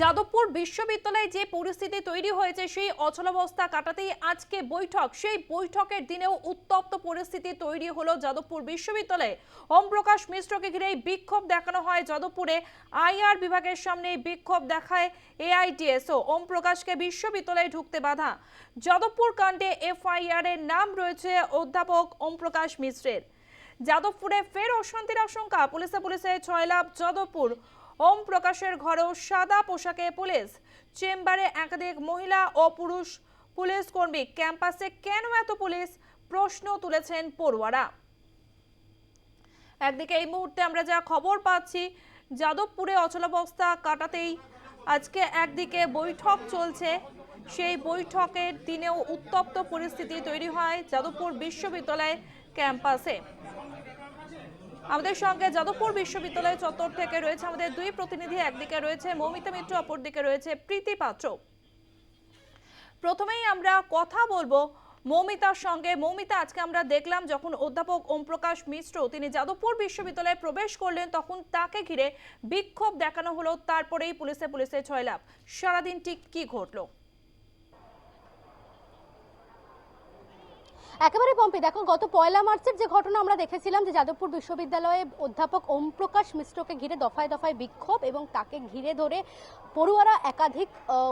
যাদবপুর বিশ্ববিদ্যালয়ে যে পরিস্থিতি তৈরি হয়েছে, সেই অচলাবস্থা কাটাতেই আজকে বৈঠক। সেই বৈঠকের দিনেও উত্তপ্ত পরিস্থিতি তৈরি হলো যাদবপুর বিশ্ববিদ্যালয়ে। ওম প্রকাশ মিশ্রকে ঘিরেই বিক্ষোভ দেখানো হয় যাদবপুরে। আইআর বিভাগের সামনে বিক্ষোভ দেখায় এআইটিএসও ওম প্রকাশকে বিশ্ববিদ্যালয়ে ঢুকতে বাধা। যাদবপুর কাণ্ডে এফআইআর এর নাম রয়েছে অধ্যাপক ওম প্রকাশ মিশ্রের। যাদবপুরে ফের অশান্তির আশঙ্কা পুলিশে পুলিশে ছয় লাভ যাদবপুর। ওম প্রকাশের ঘরেও সাদা পোশাকে পুলিশ। চেম্বারে একাধিক মহিলা ও পুরুষ পুলিশ কর্মী। ক্যাম্পাসে কেন এত পুলিশ? প্রশ্ন তুলেছেন পড়ুয়ারা। একদিকে এই মুহূর্তে আমরা যা খবর পাচ্ছি, যাদবপুরে অচলাবস্থা কাটাতেই আজকে একদিকে বৈঠক চলছে। সেই বৈঠকের দিনেও উত্তপ্ত পরিস্থিতি তৈরি হয় যাদবপুর বিশ্ববিদ্যালয় ক্যাম্পাসে। আমাদের সঙ্গে যাদবপুর বিশ্ববিদ্যালয় চত্বর থেকে রয়েছে আমাদের দুই প্রতিনিধি, একদিকে রয়েছে মৌমিতা মিত্র, অপরদিকে রয়েছে প্রীতি পাত্র। প্রথমেই আমরা কথা বলব মৌমিতার সঙ্গে। মৌমিতা, আজকে আমরা দেখলাম যখন অধ্যাপক ওমপ্রকাশ মিশ্র তিনি যাদবপুর বিশ্ববিদ্যালয়ে প্রবেশ করলেন, তখন তাকে ঘিরে বিক্ষোভ দেখানো হলো, তারপরেই পুলিশে পুলিশে ছয় লাভ সারাদিন ঠিক কি ঘটলো? একেবারে পম্পি। দেখো গত পয়লা মার্চের যে ঘটনা আমরা দেখেছিলাম যে যাদবপুর বিশ্ববিদ্যালয়ে অধ্যাপক ওম প্রকাশ মিশ্রকে ঘিরে দফায় দফায় বিক্ষোভ এবং তাকে ঘিরে ধরে পড়ুয়ারা একাধিক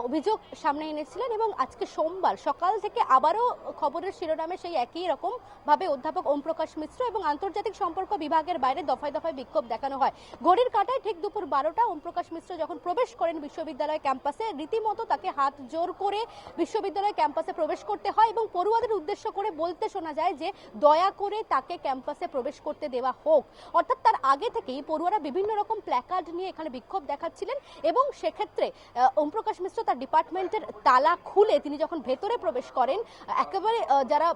অভিযোগ সামনে এনেছিলেন এবং আজকে সোমবার সকাল থেকে আবারও খবরের শিরোনামে সেই একই রকম ভাবে অধ্যাপক ওম প্রকাশ মিশ্র এবং আন্তর্জাতিক সম্পর্ক বিভাগের বাইরে দফায় দফায় বিক্ষোভ দেখানো হয়। ঘড়ির কাঁটায় ঠিক দুপুর বারোটা ওম প্রকাশ মিশ্র যখন প্রবেশ করেন বিশ্ববিদ্যালয় ক্যাম্পাসে, রীতিমতো তাকে হাত জোর করে বিশ্ববিদ্যালয় ক্যাম্পাসে প্রবেশ করতে হয় এবং পড়ুয়াদের উদ্দেশ্য করে বলতে শোনা যায় যে দয়া করে তাকে ক্যাম্পাসে প্রবেশ করতে দেওয়া হোক। অর্থাৎ তার আগে থেকেই পড়ুয়ারা বিভিন্ন রকম প্ল্যাকার্ড নিয়ে এখানে বিক্ষোভ দেখাচ্ছিলেন এবং সেক্ষেত্রে ওমপ্রকাশ মিশ্র তার ডিপার্টমেন্টের তালা খুলে তিনি যখন ভেতরে প্রবেশ করেন, একেবারে যারা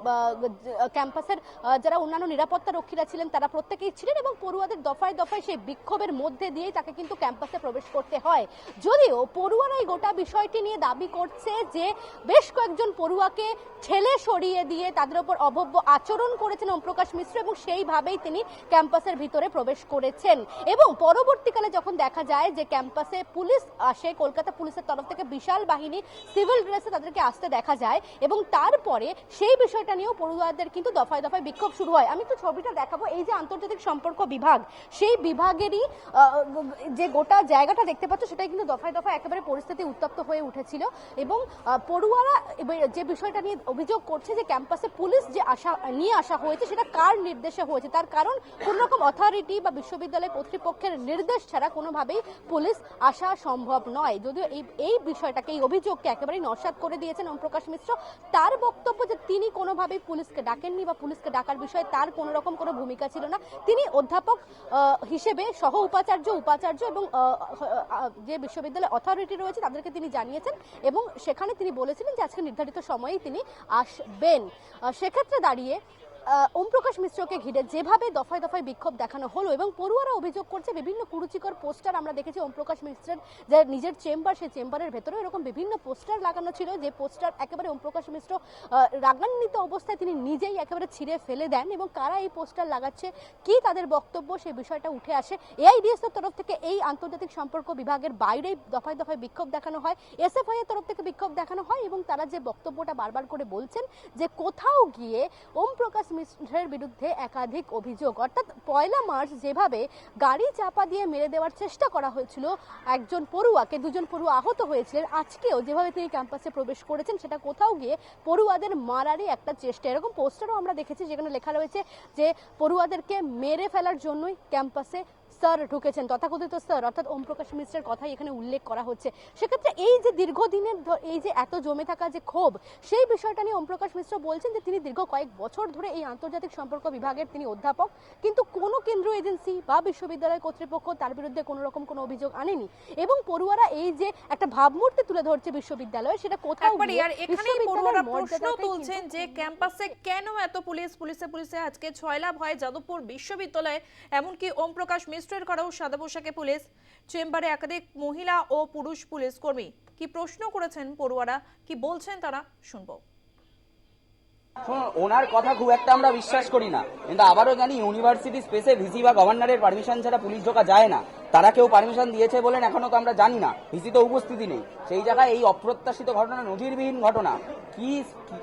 ক্যাম্পাসের যারা অন্যান্য নিরাপত্তা রক্ষীরা ছিলেন তারা প্রত্যেকেই ছিলেন এবং পড়ুয়াদের দফায় দফায় সেই বিক্ষোভের মধ্যে দিয়েই তাকে কিন্তু ক্যাম্পাসে প্রবেশ করতে হয়। যদিও পড়ুয়ারা এই গোটা বিষয়টি নিয়ে দাবি করছে যে বেশ কয়েকজন পড়ুয়াকে ঠেলে সরিয়ে দিয়ে তাদের উপর অভব্য আচরণ করেছেন ওমপ্রকাশ মিশ্র এবং সেইভাবেই তিনি ক্যাম্পাসের ভিতরে প্রবেশ করেছেন। এবং পরবর্তীকালে যখন দেখা যায় যে ক্যাম্পাসে পুলিশ আসে, কলকাতা পুলিশের তরফ থেকে বিশাল বাহিনী সিভিল ড্রেসে তাদেরকে আসতে দেখা যায় এবং তারপরে সেই বিষয়টা নিয়েও পড়ুয়াদের কিন্তু দফায় দফায় বিক্ষোভ শুরু হয়। আমি তো ছবিটা দেখাবো। এই যে আন্তর্জাতিক সম্পর্ক বিভাগ, সেই বিভাগেরই যে গোটা জায়গাটা দেখতে পাচ্ছ সেটাই কিন্তু দফায় দফায় একেবারে পরিস্থিতি উত্তপ্ত হয়ে উঠেছিল। এবং পড়ুয়ারা যে বিষয়টা নিয়ে অভিযোগ করছে যে ক্যাম্পাসে পুলিশ যে আসা নিয়ে আসা হয়েছে সেটা কার নির্দেশে হয়েছে? তার কারণ কোন রকম অথরিটি বা বিশ্ববিদ্যালয় কর্তৃপক্ষের নির্দেশ ছাড়া কোনোভাবেই পুলিশ আসা সম্ভব নয়। যদিও এই এই বিষয়টাকে এই অভিযোগকে একেবারেই নস্বাত করে দিয়েছেন ওমপ্রকাশ মিশ্র তার বক্তব্য যে তিনি কোনোভাবেই পুলিশকে ডাকেননি বা পুলিশকে ডাকার বিষয়ে তার কোনো রকম কোনো ভূমিকা ছিল না। তিনি অধ্যাপক হিসেবে সহ উপাচার্য উপাচার্য এবং যে বিশ্ববিদ্যালয় অথরিটি রয়েছে তাদেরকে তিনি জানিয়েছেন এবং সেখানে তিনি বলেছিলেন যে আজকে নির্ধারিত সময়েই তিনি আসবেন। আহ, সেক্ষেত্রে দাঁড়িয়ে ওমপ্রকাশ মিশ্রকে ঘিরে যেভাবে দফায় দফায় বিক্ষোভ দেখানো হলো এবং পড়ুয়ারা অভিযোগ করছে, বিভিন্ন কুরুচিকর পোস্টার আমরা দেখেছি ওমপ্রকাশ মিশ্রের যে নিজের চেম্বার, সেই চেম্বারের ভেতরে এরকম বিভিন্ন পোস্টার লাগানো ছিল, যে পোস্টার একেবারে ওমপ্রকাশ মিশ্র রাগান্বিত অবস্থায় তিনি নিজেই একেবারে ছিঁড়ে ফেলে দেন এবং কারা এই পোস্টার লাগাচ্ছে, কি তাদের বক্তব্য সেই বিষয়টা উঠে আসে। এআইডিএস এর তরফ থেকে এই আন্তর্জাতিক সম্পর্ক বিভাগের বাইরেই দফায় দফায় বিক্ষোভ দেখানো হয়, এসএফআই এর তরফ থেকে বিক্ষোভ দেখানো হয় এবং তারা যে বক্তব্যটা বারবার করে বলছেন যে কোথাও গিয়ে ওম প্রকাশ মিশ্রের বিরুদ্ধে একাধিক অভিযোগ, অর্থাৎ পয়লা মার্চ যেভাবে গাড়ি চাপা দিয়ে মেরে দেওয়ার চেষ্টা করা হয়েছিল, একজন পড়ুয়াকে, দুজন পড়ুয়া আহত হয়েছিলেন, আজকেও যেভাবে তিনি ক্যাম্পাসে প্রবেশ করেছেন, সেটা কোথাও গিয়ে পড়ুয়াদের মারারই একটা চেষ্টা। এরকম পোস্টারও আমরা দেখেছি, যেখানে লেখা রয়েছে যে পড়ুয়াদেরকে মেরে ফেলার জন্যই ক্যাম্পাসে স্যার ঢুকেছেন তথাকথিত স্যার অর্থাৎ ওম প্রকাশ মিশ্রের কথাই এখানে উল্লেখ করা হচ্ছে। সেক্ষেত্রে এই যে দীর্ঘদিনের এই যে এত জমে থাকা যে ক্ষোভ সেই বিষয়টা নিয়ে ওম প্রকাশ মিশ্র বলছেন যে তিনি দীর্ঘ কয়েক বছর ধরে এই আন্তর্জাতিক সম্পর্ক বিভাগের তিনি অধ্যাপক কিন্তু কোনো কেন্দ্রীয় এজেন্সি বা বিশ্ববিদ্যালয় কর্তৃপক্ষ তার বিরুদ্ধে কোনো রকম কোনো অভিযোগ আনেনি। এবং পড়ুয়ারা এই যে একটা ভাবমূর্তি তুলে ধরছে বিশ্ববিদ্যালয়ে সেটা কোথাও প্রশ্ন তুলছেন যে ক্যাম্পাসে কেন এত পুলিশ? পুলিশে পুলিশে আজকে ছয় লাভ হয়। যাদবপুর বিশ্ববিদ্যালয়ে এমনকি ওম প্রকাশ মিশ্রের ঘরেও সাদা পোশাকে পুলিশ। চেম্বারে একাধিক মহিলা ও পুরুষ পুলিশ কর্মী। কি প্রশ্ন করেছেন পড়ুয়ারা? কি বলছেন তারা? শুনব। ওনার কথা খুব একটা আমরা বিশ্বাস করি না। কিন্তু আবারও জানি, ইউনিভার্সিটি স্পেসে ভিসি বা গভর্নরের পারমিশন ছাড়া পুলিশ ঢোকা যায় না। তারা কেউ পারমিশন দিয়েছে বলেন এখনও তো আমরা জানি না। ভিসি তো উপস্থিতি নেই। সেই জায়গায় এই অপ্রত্যাশিত ঘটনা নজিরবিহীন ঘটনা। কি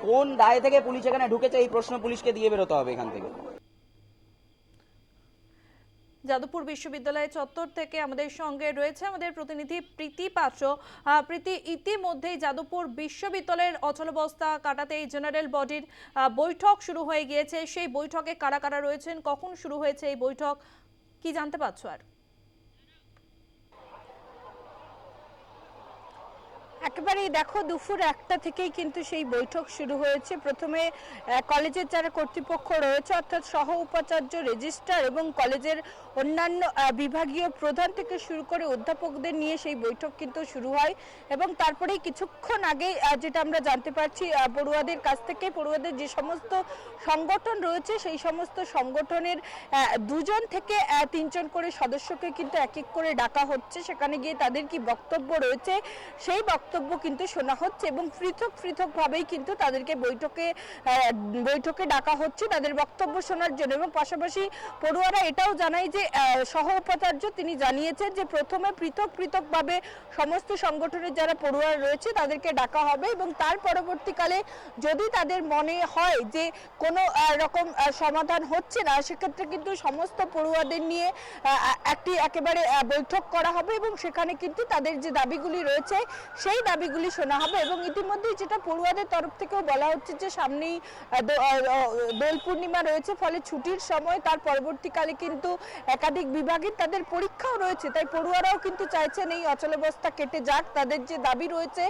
কোন দায় থেকে পুলিশ এখানে ঢুকেছে এই প্রশ্ন পুলিশকে দিয়ে বেরোতে হবে এখান থেকে? যাদবপুর বিশ্ববিদ্যালয় চত্বর থেকে আমাদের সঙ্গে রয়েছে আমাদের প্রতিনিধি প্রীতি পাত্র। প্রীতি, ইতিমধ্যেই যাদবপুর বিশ্ববিদ্যালয়ের অচলাবস্থা কাটাতে এই জেনারেল বডির বৈঠক শুরু হয়ে গিয়েছে। সেই বৈঠকে কারা কারা রয়েছেন? কখন শুরু হয়েছে এই বৈঠক? কি জানতে পারছ আর? একেবারেই দেখো, দুপুর একটা থেকেই কিন্তু সেই বৈঠক শুরু হয়েছে। প্রথমে কলেজের যারা কর্তৃপক্ষ রয়েছে, অর্থাৎ সহ উপাচার্য রেজিস্ট্রার এবং কলেজের অন্যান্য বিভাগীয় প্রধান থেকে শুরু করে অধ্যাপকদের নিয়ে সেই বৈঠক কিন্তু শুরু হয় এবং তারপরেই কিছুক্ষণ আগে যেটা আমরা জানতে পারছি পড়ুয়াদের কাছ থেকে পড়ুয়াদের যে সমস্ত সংগঠন রয়েছে, সেই সমস্ত সংগঠনের দুজন থেকে তিনজন করে সদস্যকে কিন্তু এক এক করে ডাকা হচ্ছে। সেখানে গিয়ে তাদের কি বক্তব্য রয়েছে, সেই বক্তব্য কিন্তু শোনা হচ্ছে এবং পৃথক পৃথক ভাবেই কিন্তু তাদেরকে বৈঠকে বৈঠকে ডাকা হচ্ছে তাদের বক্তব্য শোনার জন্য। এবং পাশাপাশি পড়ুয়ারা এটাও জানায় যে সহ উপাচার্য তিনি জানিয়েছেন যে প্রথমে পৃথক পৃথকভাবে সমস্ত সংগঠনের যারা পড়ুয়া রয়েছে তাদেরকে ডাকা হবে এবং তার পরবর্তীকালে যদি তাদের মনে হয় যে কোনো রকম সমাধান হচ্ছে না, সেক্ষেত্রে কিন্তু সমস্ত পড়ুয়াদের নিয়ে একটি একেবারে বৈঠক করা হবে এবং সেখানে কিন্তু তাদের যে দাবিগুলি রয়েছে সেই দাবিগুলি শোনা হবে এবং ইতিমধ্যেই যেটা পড়ুয়াদের তরফ থেকেও বলা হচ্ছে যে সামনেই দোল পূর্ণিমা রয়েছে, ফলে ছুটির সময় তার পরবর্তীকালে কিন্তু একাধিক বিভাগে তাদের পরীক্ষাও রয়েছে, তাই পড়ুয়ারাও কিন্তু চাইছেন এই অচলাবস্থা কেটে যাক। তাদের যে দাবি রয়েছে,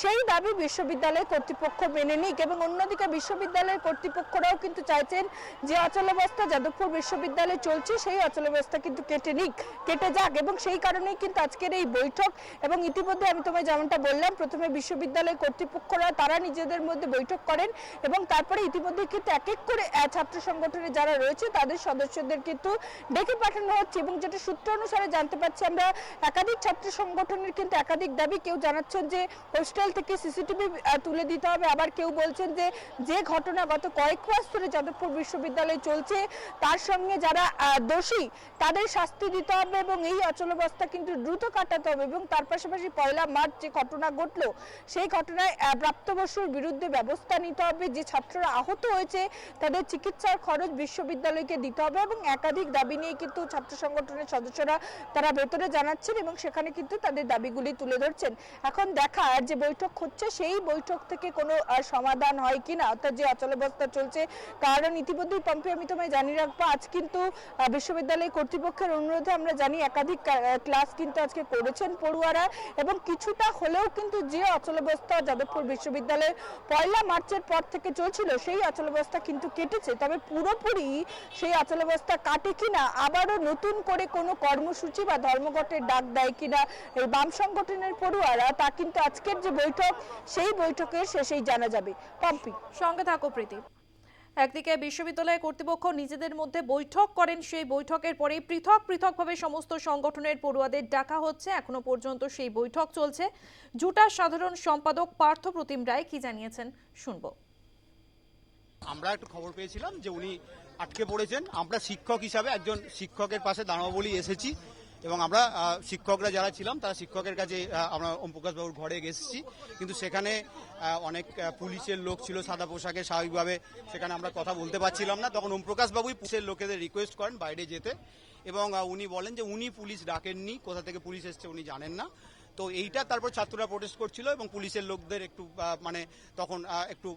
সেই দাবি বিশ্ববিদ্যালয় কর্তৃপক্ষ মেনে নিক এবং অন্যদিকে বিশ্ববিদ্যালয়ের কর্তৃপক্ষরাও কিন্তু চাইছেন যে অচলাবস্থা যাদবপুর বিশ্ববিদ্যালয়ে চলছে, সেই অচলাবস্থা কিন্তু কেটে নিক, কেটে যাক এবং সেই কারণেই কিন্তু আজকের এই বৈঠক এবং ইতিমধ্যে আমি তোমায় যেমনটা বললাম, প্রথমে বিশ্ববিদ্যালয় কর্তৃপক্ষরা তারা নিজেদের মধ্যে বৈঠক করেন এবং তারপরে ইতিমধ্যে কিন্তু এক এক করে ছাত্র সংগঠনে যারা রয়েছে, তাদের সদস্যদের কিন্তু ডেকে পাঠানো হচ্ছে এবং যেটা সূত্র অনুসারে জানতে পারছি আমরা একাধিক ছাত্র সংগঠনের কিন্তু একাধিক দাবি কেউ জানাচ্ছেন যে হোস্টেল থেকে সিসিটিভি তুলে দিতে হবে। আবার কেউ বলছেন যে যে ঘটনা গত কয়েক মাস ধরে যাদবপুর বিশ্ববিদ্যালয়ে চলছে, তার সঙ্গে যারা দোষী, তাদের শাস্তি দিতে হবে এবং এই অচলাবস্থা কিন্তু দ্রুত কাটাতে হবে এবং তার পাশাপাশি পয়লা মার্চ যে ঘটনা ঘটলো, সেই ঘটনায় প্রাপ্তবয়স্কর বিরুদ্ধে ব্যবস্থা নিতে হবে। যে ছাত্ররা আহত হয়েছে, তাদের চিকিৎসার খরচ বিশ্ববিদ্যালয়কে দিতে হবে এবং একাধিক দাবি নিয়ে কিন্তু ছাত্র সংগঠনের সদস্যরা তারা ভেতরে জানাচ্ছেন এবং সেখানে কিন্তু তাদের দাবিগুলি তুলে ধরছেন। এখন দেখার যে বৈঠক হচ্ছে, সেই বৈঠক থেকে কোনো সমাধান হয় কিনা? অর্থাৎ যে অচলাবস্থা চলছে কারণ ইতিমধ্যেই পম্পে আমি তোমায় জানিয়ে রাখব। আজ কিন্তু বিশ্ববিদ্যালয় কর্তৃপক্ষের অনুরোধে আমরা জানি একাধিক ক্লাস কিন্তু আজকে করেছেন পড়ুয়ারা এবং কিছুটা হলেও কিন্তু যে অচলাবস্থা যাদবপুর বিশ্ববিদ্যালয়ে পয়লা মার্চের পর থেকে চলছিল, সেই অচলাবস্থা কিন্তু কেটেছে। তবে পুরোপুরি সেই অচলাবস্থা কাটে কিনা আবারও নতুন করে কোনো কর্মসূচি বা ধর্মঘটের ডাক দেয় কিনা এই বাম সংগঠনের পড়ুয়ারা তা কিন্তু আজকের যে বৈঠক সেই বৈঠকের শেষেই জানা যাবে। পম্পি। সঙ্গে থাকো প্রীতি। একদিকে বিশ্ববিদ্যালয় কর্তৃপক্ষ নিজেদের মধ্যে বৈঠক করেন সেই বৈঠকের পরে পৃথক পৃথকভাবে সমস্ত সংগঠনের পড়ুয়াদের ডাকা হচ্ছে। এখনও পর্যন্ত সেই বৈঠক চলছে। জুটার সাধারণ সম্পাদক পার্থ প্রতিম রায় কি জানিয়েছেন শুনব। আমরা একটু খবর পেয়েছিলাম যে উনি আটকে পড়েছেন। আমরা শিক্ষক হিসাবে একজন শিক্ষকের পাশে দাঁড়াবো বলেই এসেছি এবং আমরা শিক্ষকরা যারা ছিলাম, তারা শিক্ষকের কাছে আমরা বাবুর ঘরে এসেছি। কিন্তু সেখানে অনেক পুলিশের লোক ছিল, সাদা পোশাকে স্বাভাবিকভাবে সেখানে আমরা কথা বলতে পারছিলাম না। তখন বাবুই পুলিশের লোকেদের রিকোয়েস্ট করেন বাইরে যেতে এবং উনি বলেন যে, উনি পুলিশ ডাকেননি। কোথা থেকে পুলিশ এসছে উনি জানেন না। তো এইটা তারপর ছাত্ররা প্রোটেস্ট করছিল এবং পুলিশের লোকদের একটু মানে তখন একটু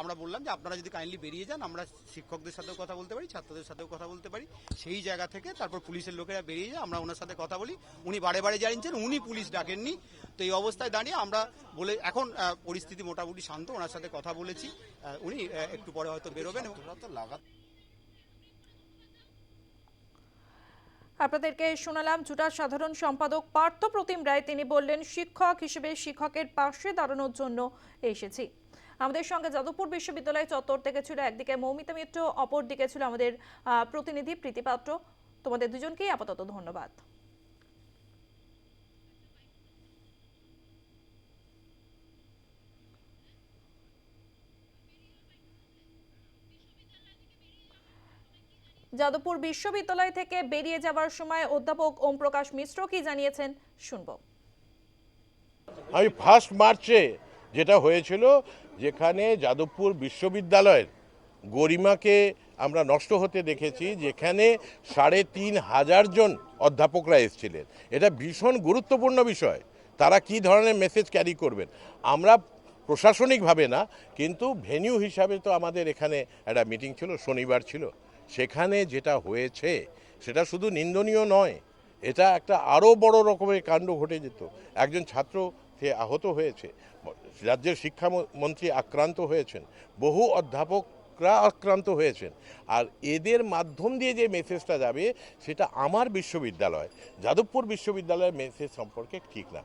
আমরা বললাম যে আপনারা যদি কাইন্ডলি বেরিয়ে যান, আমরা শিক্ষকদের সাথেও কথা বলতে পারি, ছাত্রদের সাথেও কথা বলতে পারি। সেই জায়গা থেকে তারপর পুলিশের লোকেরা বেরিয়ে যায়, আমরা ওনার সাথে কথা বলি। উনি বারে বারে জানিয়েছেন, উনি পুলিশ ডাকেননি। তো এই অবস্থায় দাঁড়িয়ে আমরা বলে, এখন পরিস্থিতি মোটামুটি শান্ত, ওনার সাথে কথা বলেছি। উনি একটু পরে হয়তো বেরোবেন। এবং আপনাদেরকে শোনালাম জুটার সাধারণ সম্পাদক পার্থ প্রতিম রায়। তিনি বললেন, শিক্ষক হিসেবে শিক্ষকের পাশে দাঁড়ানোর জন্য এসেছি। আমাদের সঙ্গে যাদবপুর বিশ্ববিদ্যালয় চত্বর থেকে ছিল একদিকে মৌমিতা মিত্র, অপরদিকে ছিল আমাদের প্রতিনিধি প্রীতিপাত্র তোমাদের দুজনকেই আপাতত ধন্যবাদ। যাদবপুর বিশ্ববিদ্যালয় থেকে বেরিয়ে যাওয়ার সময় অধ্যাপক ওম প্রকাশ মিশ্র কি জানিয়েছেন, শুনব। আমি ফার্স্ট মার্চে যেটা হয়েছিল, যেখানে যাদবপুর বিশ্ববিদ্যালয়ের গরিমাকে আমরা নষ্ট হতে দেখেছি, যেখানে সাড়ে তিন হাজার জন অধ্যাপকরা এসেছিলেন। এটা ভীষণ গুরুত্বপূর্ণ বিষয়। তারা কি ধরনের মেসেজ ক্যারি করবেন? আমরা প্রশাসনিকভাবে না, কিন্তু ভেন্যু হিসাবে তো আমাদের এখানে একটা মিটিং ছিল, শনিবার ছিল। সেখানে যেটা হয়েছে, সেটা শুধু নিন্দনীয় নয়, এটা একটা আরও বড় রকমের কাণ্ড ঘটে যেত। একজন ছাত্র সে আহত হয়েছে, রাজ্যের শিক্ষামন্ত্রী আক্রান্ত হয়েছেন, বহু অধ্যাপকরা আক্রান্ত হয়েছেন, আর এদের মাধ্যম দিয়ে যে মেসেজটা যাবে, সেটা আমার বিশ্ববিদ্যালয়, যাদবপুর বিশ্ববিদ্যালয়ের মেসেজ সম্পর্কে ঠিক না।